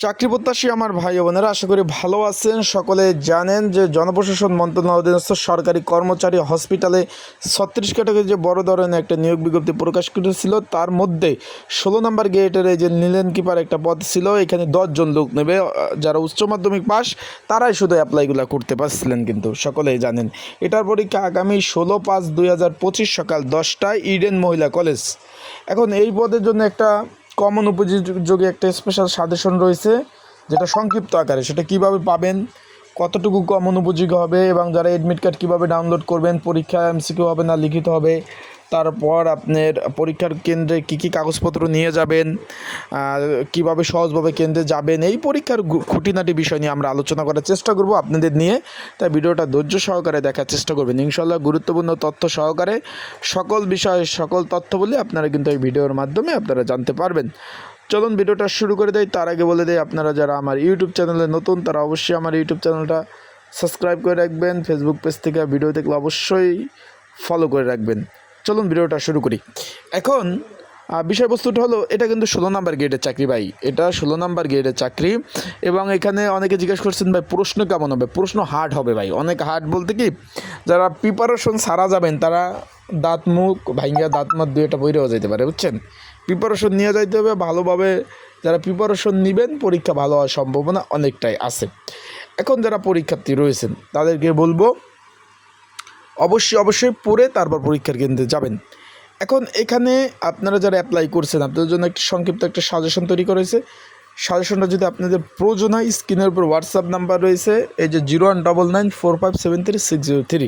চাকরি প্রত্যাশী আমার ভাই বোনেরা, আশা করি ভালো আছেন। সকলে জানেন যে জনপ্রশাসন মন্ত্রণালয় অধীনস্থ সরকারি কর্মচারী হসপিটালে ছত্রিশ ক্যাটাগরি যে বড় ধরনের একটা নিয়োগ বিজ্ঞপ্তি প্রকাশ করেছিল, তার মধ্যে ষোলো নম্বর গেটের এই যে নিলেন কিপার একটা পদ ছিল, এখানে দশজন লোক নেবে যারা উচ্চ মাধ্যমিক পাস, তারাই শুধু অ্যাপ্লাইগুলো করতে পারছিলেন কিন্তু, সকলেই জানেন। এটার পরীক্ষা আগামী ষোলো পাঁচ দুই সকাল দশটায় ইডেন মহিলা কলেজ। এখন এই পদের জন্য একটা কমন উপযোগী একটা স্পেশাল সাজেশন রয়েছে, যেটা সংক্ষিপ্ত আকারে, সেটা কীভাবে পাবেন, কতটুকু কমন উপযোগী হবে এবং যারা এডমিট কার্ড কীভাবে ডাউনলোড করবেন, পরীক্ষা এমসিকিউ হবে না লিখিত হবে তারপর আপনার পরীক্ষার কেন্দ্রে কী কী কাগজপত্র নিয়ে যাবেন কীভাবে সহজভাবে কেন্দ্রে যাবেন, এই পরীক্ষার খুঁটিনাটি বিষয় নিয়ে আমরা আলোচনা করার চেষ্টা করব আপনাদের নিয়ে। তাই ভিডিওটা ধৈর্য সহকারে দেখার চেষ্টা করবেন। ইনশাল্লাহ গুরুত্বপূর্ণ তথ্য সহকারে সকল বিষয়ে, সকল তথ্য বলে আপনারা কিন্তু এই ভিডিওর মাধ্যমে আপনারা জানতে পারবেন। চলুন ভিডিওটা শুরু করে দেয় তার আগে বলে দেয় আপনারা যারা আমার ইউটিউব চ্যানেলে নতুন, তারা অবশ্যই আমার ইউটিউব চ্যানেলটা সাবস্ক্রাইব করে রাখবেন। ফেসবুক পেজ থেকে ভিডিও দেখলে অবশ্যই ফলো করে রাখবেন। চলুন ভিডিওটা শুরু করি। এখন বিষয়বস্তুটা হলো, এটা কিন্তু ষোলো নাম্বার গেটের চাকরি ভাই। এটা ষোলো নাম্বার গেটের চাকরি এবং এখানে অনেকে জিজ্ঞেস করছেন, ভাই, প্রশ্ন কেমন হবে? প্রশ্ন হার্ড হবে ভাই। অনেক হার্ড বলতে কি, যারা প্রিপারেশন সারা যাবেন, তারা দাঁত মুখ ভাইঙ্গা দাঁত মাত দুই দুইটা বইরেও যেতে পারে, বুঝছেন? প্রিপারেশন নিয়ে যাইতে হবে, ভালোভাবে যারা প্রিপারেশন নেবেন, পরীক্ষা ভালো হওয়ার সম্ভাবনা অনেকটাই আছে। এখন যারা পরীক্ষার্থী রয়েছেন, তাদেরকে বলব অবশ্যই অবশ্যই পড়ে তারপর পরীক্ষার কেন্দ্রে যাবেন। এখন এখানে আপনারা যারা অ্যাপ্লাই করছেন, আপনাদের জন্য একটি সংক্ষিপ্ত একটা সাজেশন তৈরি করেছে সাজেশনটা যদি আপনাদের প্রয়োজন হয়, স্ক্রিনের উপর হোয়াটসঅ্যাপ নাম্বার রয়েছে, এই যে zero one double nine four five seven three six zero three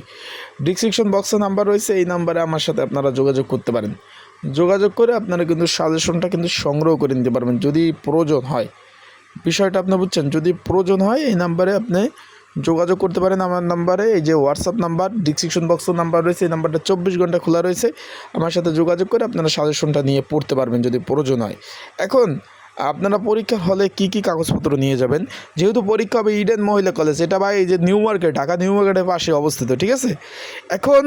description বক্সে নাম্বার রয়েছে, এই নাম্বারে আমার সাথে আপনারা যোগাযোগ করতে পারেন। যোগাযোগ করে আপনারা কিন্তু সাজেশনটা কিন্তু সংগ্রহ করে নিতে পারবেন, যদি প্রয়োজন হয়। বিষয়টা আপনি বুঝছেন, যদি প্রয়োজন হয়, এই নাম্বারে আপনি যোগাযোগ করতে পারেন আমার নাম্বারে, এই যে হোয়াটসঅ্যাপ নাম্বার ডিসক্রিপশন বক্সের নাম্বার রয়েছে, এই নাম্বারটা চব্বিশ ঘণ্টা খোলা রয়েছে। আমার সাথে যোগাযোগ করে আপনারা সাজেশনটা নিয়ে পড়তে পারবেন যদি প্রয়োজন হয়। এখন, আপনারা পরীক্ষা হলে কি কি কাগজপত্র নিয়ে যাবেন? যেহেতু পরীক্ষা হবে ইডেন মহিলা কলেজ এটা ভাই এই যে নিউ মার্কেট ঢাকা নিউ মার্কেটের পাশে অবস্থিত, ঠিক আছে? এখন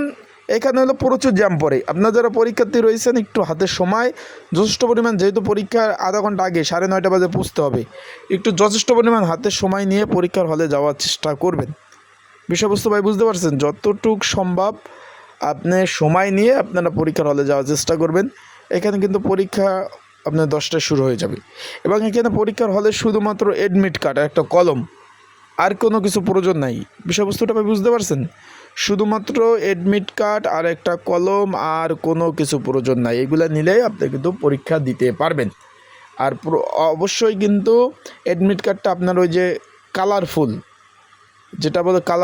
এখানে হলো প্রচুর জ্যাম পড়ে। আপনারা যারা পরীক্ষার্থী রয়েছেন, একটু হাতে সময়। যথেষ্ট পরিমাণ যেহেতু পরীক্ষার আধা ঘণ্টা আগে, সাড়ে নয়টা বাজে পৌঁছতে হবে। একটু যথেষ্ট পরিমাণ হাতে সময় নিয়ে পরীক্ষার হলে যাওয়ার চেষ্টা করবেন। বিষয়বস্তু ভাই, বুঝতে পারছেন? যতটুক সম্ভব আপনি সময় নিয়ে আপনারা পরীক্ষার হলে যাওয়ার চেষ্টা করবেন। এখানে কিন্তু পরীক্ষা আপনার দশটায় শুরু হয়ে যাবে। এবং এখানে পরীক্ষার হলে শুধুমাত্র এডমিট কার্ড একটা কলম। আর কোনো কিছু প্রয়োজন নাই। বিষয়বস্তুটা আপনি বুঝতে পারছেন? শুধুমাত্র অ্যাডমিট কার্ড আর একটা কলম আর কোনো কিছু প্রয়োজন নাই। এগুলো নিলেই আপনি কিন্তু পরীক্ষা দিতে পারবেন। আর অবশ্যই কিন্তু অ্যাডমিট কার্ডটা আপনার ওই যে কালারফুল যেটা বলে কালার